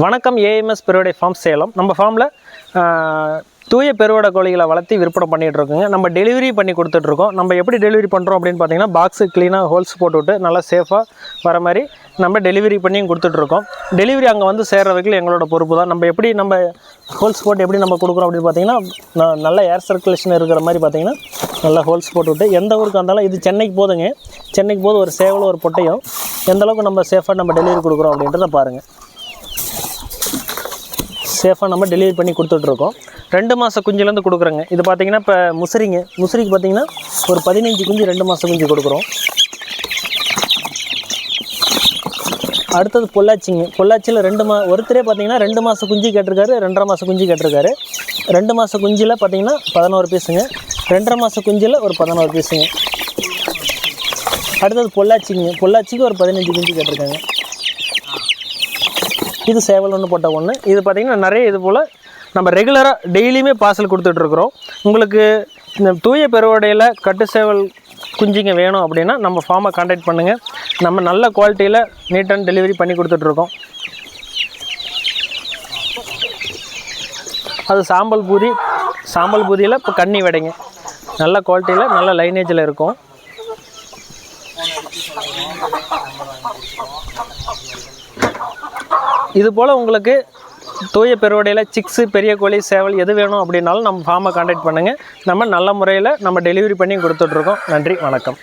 வணக்கம் AMS பெருவடை form Salem. நம்ம ஃபார்மில் தூய பெருவடை கோழிகளை வளர்த்தி விற்பனை பண்ணிகிட்டு இருக்கோங்க நம்ம டெலிவரி பண்ணி கொடுத்துட்ருக்கோம் நம்ம எப்படி டெலிவரி பண்ணுறோம் அப்படின்னு பார்த்தீங்கன்னா பாக்ஸு க்ளீனாக ஹோல்ஸ் போட்டுவிட்டு நல்லா சேஃபாக வர மாதிரி நம்ம டெலிவரி பண்ணியும் கொடுத்துட்ருக்கோம் டெலிவரி அங்கே வந்து சேர்கிற வரைக்கும் எங்களோட பொறுப்பு தான். நம்ம எப்படி நம்ம ஹோல்ஸ் போட்டு எப்படி நம்ம கொடுக்குறோம் அப்படின்னு பார்த்தீங்கன்னா ந- நல்ல ஏர் சர்க்குலேஷன் இருக்கிற மாதிரி பார்த்தீங்கன்னா நல்லா ஹோல்ஸ் போட்டுவிட்டு எந்த ஊருக்கு வந்தாலும் இது சென்னைக்கு போதுங்க. சென்னைக்கு போது ஒரு சேவலும் ஒரு பொட்டையும் எந்தளவுக்கு நம்ம சேஃபாக நம்ம டெலிவரி கொடுக்குறோம் அப்படின்றத பாருங்கள் சேஃபாக நம்ம டெலிவரி பண்ணி கொடுத்துட்ருக்கோம். ரெண்டு மாத குஞ்சுலேருந்து கொடுக்குறோங்க. இது பார்த்தீங்கன்னா இப்போ முசிறிங்க. முசிறிக்கு பார்த்தீங்கன்னா ஒரு பதினஞ்சு குஞ்சு ரெண்டு மாதம் குஞ்சு கொடுக்குறோம். அடுத்தது பொள்ளாச்சிங்க. பொள்ளாச்சியில் ரெண்டு மா ஒருத்தரே பார்த்தீங்கன்னா ரெண்டு மாதம் குஞ்சு கேட்டிருக்காரு ரெண்டரை மாதம் குஞ்சு கேட்டிருக்காரு. ரெண்டு மாதம் குஞ்சில் பார்த்தீங்கன்னா பதினோரு பீஸுங்க. ரெண்டரை மாதம் குஞ்சில் ஒரு பதினோரு பீஸுங்க. அடுத்தது பொள்ளாச்சிங்க. பொள்ளாச்சிக்கு ஒரு பதினஞ்சு குஞ்சு கேட்டிருக்காங்க. இது சேவல் ஒன்று போட்ட ஒன்று இது பார்த்திங்கன்னா நிறைய இது போல் நம்ம ரெகுலராக டெய்லியுமே பார்சல் கொடுத்துட்ருக்குறோம் உங்களுக்கு இந்த தூய பெருவடையில் கட்டு சேவல் குஞ்சிங்க வேணும் அப்படின்னா நம்ம ஃபார்மை காண்டாக்ட் பண்ணுங்கள் நம்ம நல்ல குவாலிட்டியில் நீட் அண்ட் டெலிவரி பண்ணி கொடுத்துட்ருக்கோம் அது சாம்பல் பூரி. சாம்பல் பூரியில் இப்போ கன்னி விடைங்க. நல்ல குவாலிட்டியில் நல்ல லைனேஜில் இருக்கும். இது போல் உங்களுக்கு தூய பெருவடையில் சிக்ஸு பெரிய கோழி சேவல் எது வேணும் அப்படின்னாலும் நம்ம ஃபார்மை காண்டாக்ட் பண்ணுங்கள் நம்ம நல்ல முறையில் நம்ம டெலிவரி பண்ணி கொடுத்துட்ருக்கோம் நன்றி வணக்கம்.